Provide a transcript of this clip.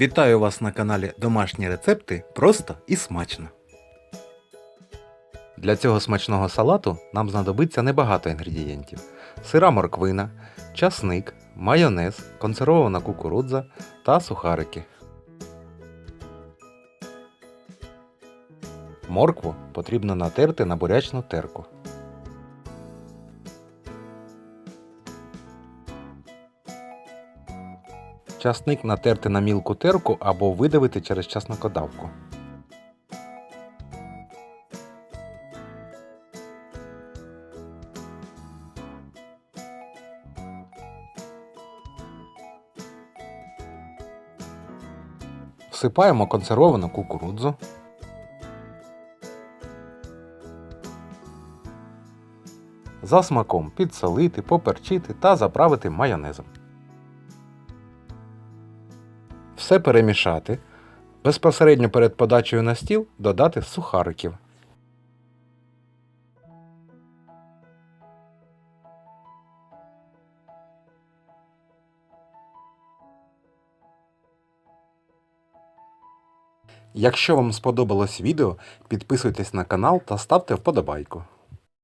Вітаю вас на каналі Домашні рецепти просто і смачно. Для цього смачного салату нам знадобиться небагато інгредієнтів: сира морквина, часник, майонез, консервована кукурудза та сухарики. Моркву потрібно натерти на бурячну терку. Часник натерти на мілку терку або видавити через часникодавку. Всипаємо консервовану кукурудзу. За смаком підсолити, поперчити та заправити майонезом. Все перемішати. Безпосередньо перед подачею на стіл додати сухариків. Якщо вам сподобалось відео, підписуйтесь на канал та ставте вподобайку.